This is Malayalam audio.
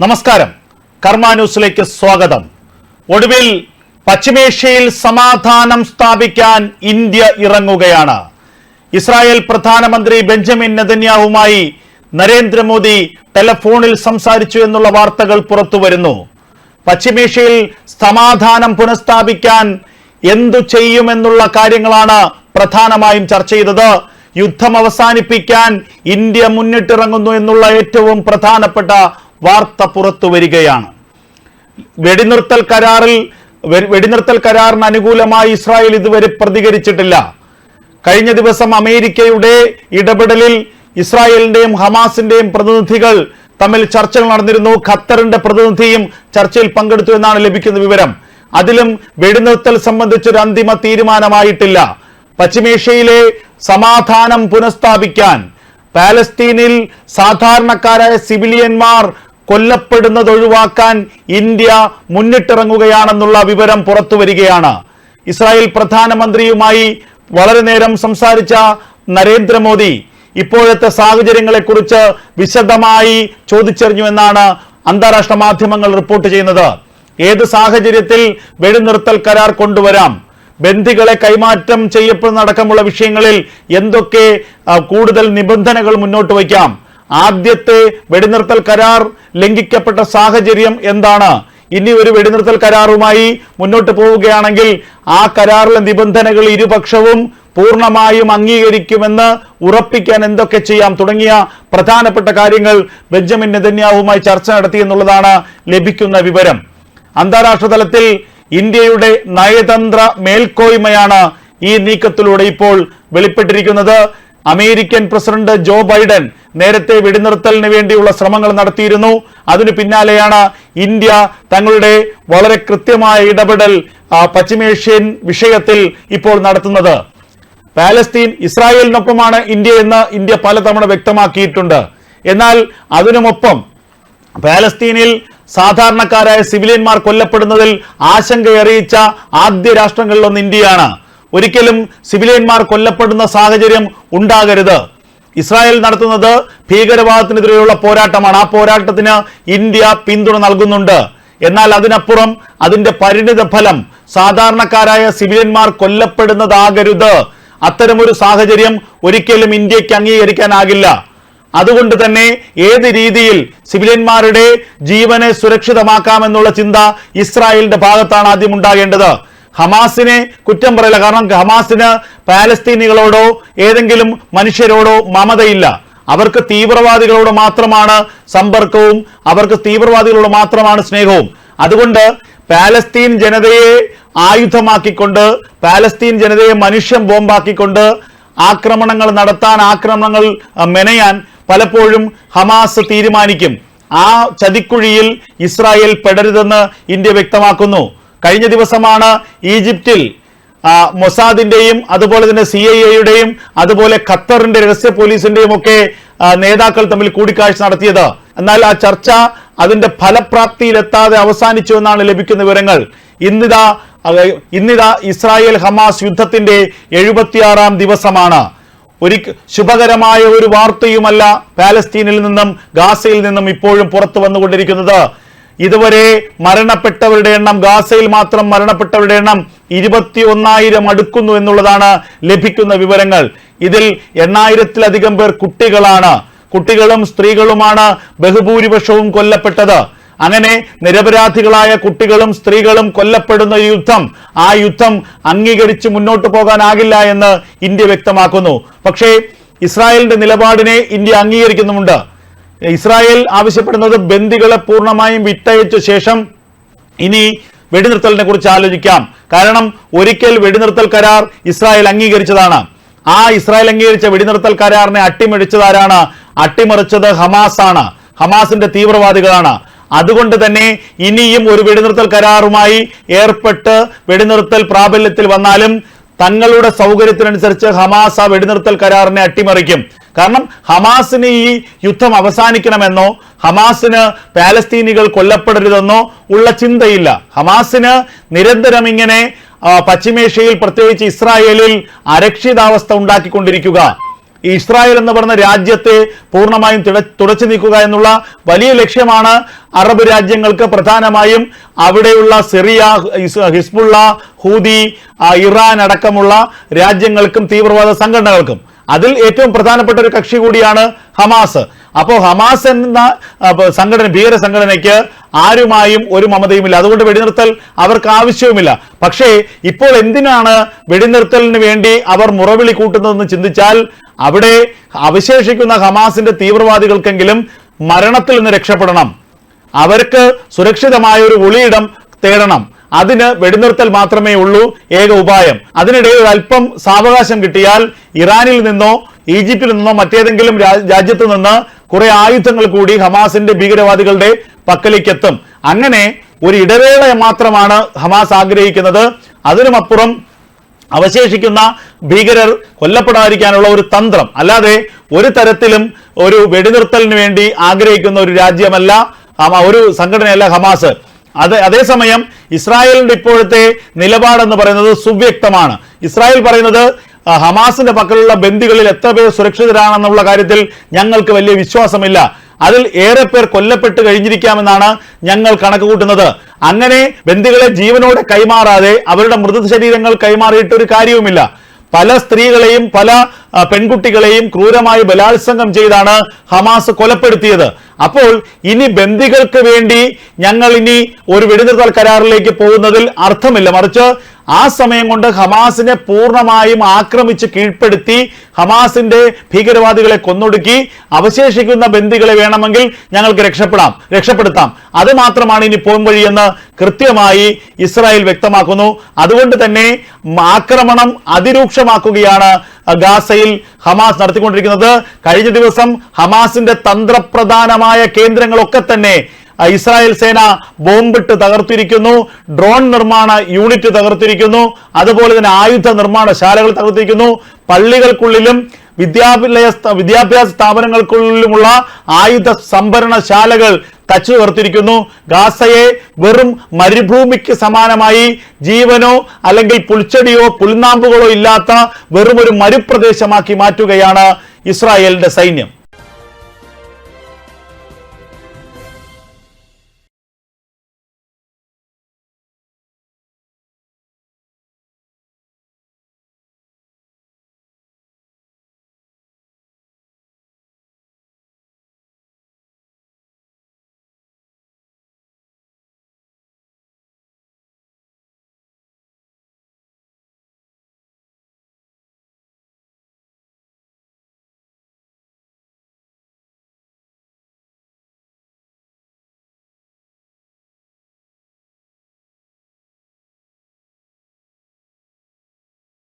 നമസ്കാരം. കർമ്മ ന്യൂസിലേക്ക് സ്വാഗതം. ഒടുവിൽ പശ്ചിമേഷ്യയിൽ സമാധാനം സ്ഥാപിക്കാൻ ഇന്ത്യ ഇറങ്ങുകയാണ്. ഇസ്രായേൽ പ്രധാനമന്ത്രി ബെഞ്ചമിൻ നെതന്യാഹുമായി നരേന്ദ്രമോദി ടെലഫോണിൽ സംസാരിച്ചു എന്നുള്ള വാർത്തകൾ പുറത്തു വരുന്നു പശ്ചിമേഷ്യയിൽ സമാധാനം പുനഃസ്ഥാപിക്കാൻ എന്തു ചെയ്യുമെന്നുള്ള കാര്യങ്ങളാണ് പ്രധാനമായും ചർച്ച ചെയ്തത്. യുദ്ധം അവസാനിപ്പിക്കാൻ ഇന്ത്യ മുന്നിട്ടിറങ്ങുന്നു എന്നുള്ള ഏറ്റവും പ്രധാനപ്പെട്ട വാർത്ത പുറത്തു വരികയാണ്. വെടിനിർത്തൽ കരാറിൽ വെടിനിർത്തൽ കരാറിന് അനുകൂലമായി ഇസ്രായേൽ ഇതുവരെ പ്രതികരിച്ചിട്ടില്ല. കഴിഞ്ഞ ദിവസം അമേരിക്കയുടെ ഇടപെടലിൽ ഇസ്രായേലിന്റെയും ഹമാസിന്റെയും പ്രതിനിധികൾ തമ്മിൽ ചർച്ചകൾ നടന്നിരുന്നു. ഖത്തറിന്റെ പ്രതിനിധിയും ചർച്ചയിൽ പങ്കെടുത്തു എന്നാണ് ലഭിക്കുന്ന വിവരം. അതിലും വെടിനിർത്തൽ സംബന്ധിച്ചൊരു അന്തിമ തീരുമാനമായിട്ടില്ല. പശ്ചിമേഷ്യയിലെ സമാധാനം പുനഃസ്ഥാപിക്കാൻ പാലസ്തീനിൽ സാധാരണക്കാരായ സിവിലിയന്മാർ കൊല്ലപ്പെടുന്നത് ഒഴിവാക്കാൻ ഇന്ത്യ മുന്നിട്ടിറങ്ങുകയാണെന്നുള്ള വിവരം പുറത്തു വരികയാണ് ഇസ്രായേൽ പ്രധാനമന്ത്രിയുമായി വളരെ നേരം സംസാരിച്ച നരേന്ദ്രമോദി ഇപ്പോഴത്തെ സാഹചര്യങ്ങളെക്കുറിച്ച് വിശദമായി ചോദിച്ചറിഞ്ഞു എന്നാണ് അന്താരാഷ്ട്ര മാധ്യമങ്ങൾ റിപ്പോർട്ട് ചെയ്യുന്നത്. ഏത് സാഹചര്യത്തിൽ വെടിനിർത്തൽ കരാർ കൊണ്ടുവരാം? ബന്ദികളെ കൈമാറ്റം ചെയ്യപ്പെടുന്ന അടക്കമുള്ള വിഷയങ്ങളിൽ എന്തൊക്കെ കൂടുതൽ നിബന്ധനകൾ മുന്നോട്ട് വയ്ക്കാം? ആദ്യത്തെ വെടിനിർത്തൽ കരാർ ലംഘിക്കപ്പെട്ട സാഹചര്യം എന്താണ്? ഇനി ഒരു വെടിനിർത്തൽ കരാറുമായി മുന്നോട്ട് പോവുകയാണെങ്കിൽ ആ കരാറിലെ നിബന്ധനകൾ ഇരുപക്ഷവും പൂർണമായും അംഗീകരിക്കുമെന്ന് ഉറപ്പിക്കാൻ എന്തൊക്കെ ചെയ്യാം? തുടങ്ങിയ പ്രധാനപ്പെട്ട കാര്യങ്ങൾ ബെഞ്ചമിൻ നെതന്യാവുമായി ചർച്ച നടത്തി എന്നുള്ളതാണ് ലഭിക്കുന്ന വിവരം. അന്താരാഷ്ട്ര തലത്തിൽ ഇന്ത്യയുടെ നയതന്ത്ര മേൽക്കോയ്മയാണ് ഈ നീക്കത്തിലൂടെ ഇപ്പോൾ വെളിപ്പെട്ടിരിക്കുന്നത്. അമേരിക്കൻ പ്രസിഡന്റ് ജോ ബൈഡൻ നേരത്തെ വെടിനിർത്തലിന് വേണ്ടിയുള്ള ശ്രമങ്ങൾ നടത്തിയിരുന്നു. അതിനു പിന്നാലെയാണ് ഇന്ത്യ തങ്ങളുടെ വളരെ കൃത്യമായ ഇടപെടൽ പശ്ചിമേഷ്യൻ വിഷയത്തിൽ ഇപ്പോൾ നടത്തുന്നത്. പാലസ്തീൻ ഇസ്രായേലിനൊപ്പമാണ് ഇന്ത്യ എന്ന് ഇന്ത്യ പലതവണ വ്യക്തമാക്കിയിട്ടുണ്ട്. എന്നാൽ അതിനുമൊപ്പം പാലസ്തീനിൽ സാധാരണക്കാരായ സിവിലിയന്മാർ കൊല്ലപ്പെടുന്നതിൽ ആശങ്കയറിയിച്ച ആദ്യ രാഷ്ട്രങ്ങളിലൊന്ന് ഇന്ത്യയാണ്. ഒരിക്കലും സിവിലിയന്മാർ കൊല്ലപ്പെടുന്ന സാഹചര്യം ഉണ്ടാകരുത്. ഇസ്രായേൽ നടത്തുന്നത് ഭീകരവാദത്തിനെതിരെയുള്ള പോരാട്ടമാണ്. ആ പോരാട്ടത്തിന് ഇന്ത്യ പിന്തുണ നൽകുന്നുണ്ട്. എന്നാൽ അതിനപ്പുറം അതിന്റെ പരിണിത ഫലം സാധാരണക്കാരായ സിവിലിയന്മാർ കൊല്ലപ്പെടുന്നതാകരുത്. അത്തരമൊരു സാഹചര്യം ഒരിക്കലും ഇന്ത്യയ്ക്ക് അംഗീകരിക്കാനാകില്ല. അതുകൊണ്ട് തന്നെ ഏത് രീതിയിൽ സിവിലിയന്മാരുടെ ജീവനെ സുരക്ഷിതമാക്കാമെന്നുള്ള ചിന്ത ഇസ്രായേലിന്റെ ഭാഗത്താണ് ആദ്യം ഉണ്ടാകേണ്ടത്. ഹമാസിനെ കുറ്റം പറയില്ല. കാരണം ഹമാസിന് പാലസ്തീനികളോടോ ഏതെങ്കിലും മനുഷ്യരോടോ മമതയില്ല. അവർക്ക് തീവ്രവാദികളോട് മാത്രമാണ് സമ്പർക്കവും അവർക്ക് തീവ്രവാദികളോട് മാത്രമാണ് സ്നേഹവും. അതുകൊണ്ട് പാലസ്തീൻ ജനതയെ ആയുധമാക്കിക്കൊണ്ട് പാലസ്തീൻ ജനതയെ മനുഷ്യൻ ബോംബാക്കിക്കൊണ്ട് ആക്രമണങ്ങൾ നടത്താൻ ആക്രമണങ്ങൾ മെനയാൻ പലപ്പോഴും ഹമാസ് തീരുമാനിക്കും. ആ ചതിക്കുഴിയിൽ ഇസ്രായേൽ പെടരുതെന്ന് ഇന്ത്യ വ്യക്തമാക്കുന്നു. കഴിഞ്ഞ ദിവസമാണ് ഈജിപ്തിൽ മൊസാദിന്റെയും അതുപോലെ തന്നെ സി ഐ എയുടെയും അതുപോലെ ഖത്തറിന്റെ രഹസ്യ പോലീസിന്റെയും ഒക്കെ നേതാക്കൾ തമ്മിൽ കൂടിക്കാഴ്ച നടത്തിയത്. എന്നാൽ ആ ചർച്ച അതിന്റെ ഫലപ്രാപ്തിയിലെത്താതെ അവസാനിച്ചു എന്നാണ് ലഭിക്കുന്ന വിവരങ്ങൾ. ഇന്നിതാ ഇന്നിതാ ഇസ്രായേൽ ഹമാസ് യുദ്ധത്തിന്റെ എഴുപത്തിയാറാം ദിവസമാണ്. ഒരു ശുഭകരമായ ഒരു വാർത്തയുമല്ല പാലസ്തീനിൽ നിന്നും ഗാസയിൽ നിന്നും ഇപ്പോഴും പുറത്തു വന്നുകൊണ്ടിരിക്കുന്നത്. ഇതുവരെ മരണപ്പെട്ടവരുടെ എണ്ണം ഗാസയിൽ മാത്രം മരണപ്പെട്ടവരുടെ എണ്ണം ഇരുപത്തി ഒന്നായിരം അടുക്കുന്നു എന്നുള്ളതാണ് ലഭിക്കുന്ന വിവരങ്ങൾ. ഇതിൽ എണ്ണായിരത്തിലധികം പേർ കുട്ടികളാണ്. കുട്ടികളും സ്ത്രീകളുമാണ് ബഹുഭൂരിപക്ഷവും കൊല്ലപ്പെട്ടത്. അങ്ങനെ നിരപരാധികളായ കുട്ടികളും സ്ത്രീകളും കൊല്ലപ്പെടുന്ന യുദ്ധം ആ യുദ്ധം അംഗീകരിച്ച് മുന്നോട്ട് പോകാനാകില്ല എന്ന് ഇന്ത്യ വ്യക്തമാക്കുന്നു. പക്ഷേ ഇസ്രായേലിന്റെ നിലപാടിനെ ഇന്ത്യ അംഗീകരിക്കുന്നുമുണ്ട്. ഇസ്രായേൽ ആവശ്യപ്പെടുന്നത് ബന്ദികളെ പൂർണമായും വിട്ടയച്ച ശേഷം ഇനി വെടിനിർത്തലിനെ കുറിച്ച് ആലോചിക്കാം. കാരണം ഒരിക്കൽ വെടിനിർത്തൽ കരാർ ഇസ്രായേൽ അംഗീകരിച്ചതാണ്. ആ ഇസ്രായേൽ അംഗീകരിച്ച വെടിനിർത്തൽ കരാറിനെ അട്ടിമറിച്ചതാരാണ്? അട്ടിമറിച്ചത് ഹമാസ് ആണ് ഹമാസിന്റെ തീവ്രവാദികളാണ്. അതുകൊണ്ട് തന്നെ ഇനിയും ഒരു വെടിനിർത്തൽ കരാറുമായി ഏർപ്പെട്ട് വെടിനിർത്തൽ പ്രാബല്യത്തിൽ വന്നാലും തങ്ങളുടെ സൗകര്യത്തിനനുസരിച്ച് ഹമാസ് ആ വെടിനിർത്തൽ കരാറിനെ അട്ടിമറിക്കും. കാരണം ഹമാസിന് ഈ യുദ്ധം അവസാനിക്കണമെന്നോ ഹമാസിന് പാലസ്തീനികൾ കൊല്ലപ്പെടരുതെന്നോ ഉള്ള ചിന്തയില്ല. ഹമാസിന് നിരന്തരം ഇങ്ങനെ പശ്ചിമേഷ്യയിൽ പ്രത്യേകിച്ച് ഇസ്രായേലിൽ അരക്ഷിതാവസ്ഥ ഉണ്ടാക്കിക്കൊണ്ടിരിക്കുക. ഈ ഇസ്രായേൽ എന്ന് പറയുന്ന രാജ്യത്തെ പൂർണമായും തിട- തുടച്ചു നീക്കുക എന്നുള്ള വലിയ ലക്ഷ്യമാണ് അറബ് രാജ്യങ്ങൾക്ക് പ്രധാനമായും അവിടെയുള്ള സിറിയ ഹിസ്- ഹിസ്ബുള്ള ഹൂതി ഇറാൻ അടക്കമുള്ള രാജ്യങ്ങൾക്കും തീവ്രവാദ സംഘടനകൾക്കും. അതിൽ ഏറ്റവും പ്രധാനപ്പെട്ട ഒരു കക്ഷി കൂടിയാണ് ഹമാസ്. അപ്പോൾ ഹമാസ് എന്ന സംഘടന ഭീകര സംഘടനയ്ക്ക് ആരുമായും ഒരു മമതയുമില്ല. അതുകൊണ്ട് വെടിനിർത്തൽ അവർക്ക് ആവശ്യവുമില്ല. പക്ഷേ ഇപ്പോൾ എന്തിനാണ് വെടിനിർത്തലിന് വേണ്ടി അവർ മുറവിളി കൂട്ടുന്നതെന്ന് ചിന്തിച്ചാൽ അവിടെ അവശേഷിക്കുന്ന ഹമാസിന്റെ തീവ്രവാദികൾക്കെങ്കിലും മരണത്തിൽ നിന്ന് രക്ഷപ്പെടണം. അവർക്ക് സുരക്ഷിതമായ ഒരു ഒളിയിടം തേടണം. അതിന് വെടിനിർത്തൽ മാത്രമേ ഉള്ളൂ ഏക ഉപായം. അതിനിടെ ഒരു അല്പം സാവകാശം കിട്ടിയാൽ ഇറാനിൽ നിന്നോ ഈജിപ്തിൽ നിന്നോ മറ്റേതെങ്കിലും രാജ്യത്ത് നിന്ന് കുറെ ആയുധങ്ങൾ കൂടി ഹമാസിന്റെ ഭീകരവാദികളുടെ പക്കലേക്ക് എത്തും അങ്ങനെ ഒരു ഇടവേള മാത്രമാണ് ഹമാസ് ആഗ്രഹിക്കുന്നത്. അതിനുമപ്പുറം അവശേഷിക്കുന്ന ഭീകരർ കൊല്ലപ്പെടാതിരിക്കാനുള്ള ഒരു തന്ത്രം. അല്ലാതെ ഒരു തരത്തിലും ഒരു വെടിനിർത്തലിന് വേണ്ടി ആഗ്രഹിക്കുന്ന ഒരു രാജ്യമല്ല ഒരു സംഘടനയല്ല ഹമാസ്. അത് അതേസമയം ഇസ്രായേലിന്റെ ഇപ്പോഴത്തെ നിലപാടെന്ന് പറയുന്നത് സുവ്യക്തമാണ്. ഇസ്രായേൽ പറയുന്നത് ഹമാസിന്റെ പക്കലുള്ള ബന്ദികളിൽ എത്ര പേർ സുരക്ഷിതരാണെന്നുള്ള കാര്യത്തിൽ ഞങ്ങൾക്ക് വലിയ വിശ്വാസമില്ല. അതിൽ ഏറെ പേർ കൊല്ലപ്പെട്ട് കഴിഞ്ഞിരിക്കാമെന്നാണ് ഞങ്ങൾ കണക്ക് കൂട്ടുന്നത് അങ്ങനെ ബന്ദികളെ ജീവനോടെ കൈമാറാതെ അവരുടെ മൃതശരീരങ്ങൾ കൈമാറിയിട്ട് ഒരു കാര്യവുമില്ല. പല സ്ത്രീകളെയും പല പെൺകുട്ടികളെയും ക്രൂരമായി ബലാത്സംഗം ചെയ്താണ് ഹമാസ് കൊലപ്പെടുത്തിയത്. അപ്പോൾ ഇനി ബന്ദികൾക്ക് വേണ്ടി ഞങ്ങൾ ഇനി ഒരു വെടിനിർത്തൽ കരാറിലേക്ക് പോകുന്നതിൽ അർത്ഥമില്ല. മറിച്ച് ആ സമയം കൊണ്ട് ഹമാസിനെ പൂർണമായും ആക്രമിച്ച് കീഴ്പ്പെടുത്തി ഹമാസിന്റെ ഭീകരവാദികളെ കൊന്നൊടുക്കി അവശേഷിക്കുന്ന ബന്ദികളെ വേണമെങ്കിൽ ഞങ്ങൾക്ക് രക്ഷപ്പെടാം രക്ഷപ്പെടുത്താം. അത് മാത്രമാണ് ഇനി പോം വഴിയെന്ന് കൃത്യമായി ഇസ്രായേൽ വ്യക്തമാക്കുന്നു. അതുകൊണ്ട് തന്നെ ആക്രമണം അതിരൂക്ഷമാക്കുകയാണ് ഗാസയിൽ ഹമാസ് നടത്തിക്കൊണ്ടിരിക്കുന്നത്. കഴിഞ്ഞ ദിവസം ഹമാസിന്റെ തന്ത്രപ്രധാനമായ കേന്ദ്രങ്ങളൊക്കെ തന്നെ ഇസ്രായേൽ സേന ബോംബിട്ട് തകർത്തിരിക്കുന്നു ഡ്രോൺ നിർമ്മാണ യൂണിറ്റ് തകർത്തിരിക്കുന്നു അതുപോലെ തന്നെ ആയുധ നിർമ്മാണ ശാലകൾ തകർത്തിരിക്കുന്നു. പള്ളികൾക്കുള്ളിലും വിദ്യാഭ്യാസ വിദ്യാഭ്യാസ സ്ഥാപനങ്ങൾക്കുള്ളിലുമുള്ള ആയുധ സംഭരണശാലകൾ തച്ചു തീർത്തിരിക്കുന്നു ഗാസയെ വെറും മരുഭൂമിക്ക് സമാനമായി ജീവനോ അല്ലെങ്കിൽ പുൽച്ചെടിയോ പുൽനാമ്പുകളോ ഇല്ലാത്ത വെറും ഒരു മരുപ്രദേശമാക്കി മാറ്റുകയാണ് ഇസ്രായേലിന്റെ സൈന്യം.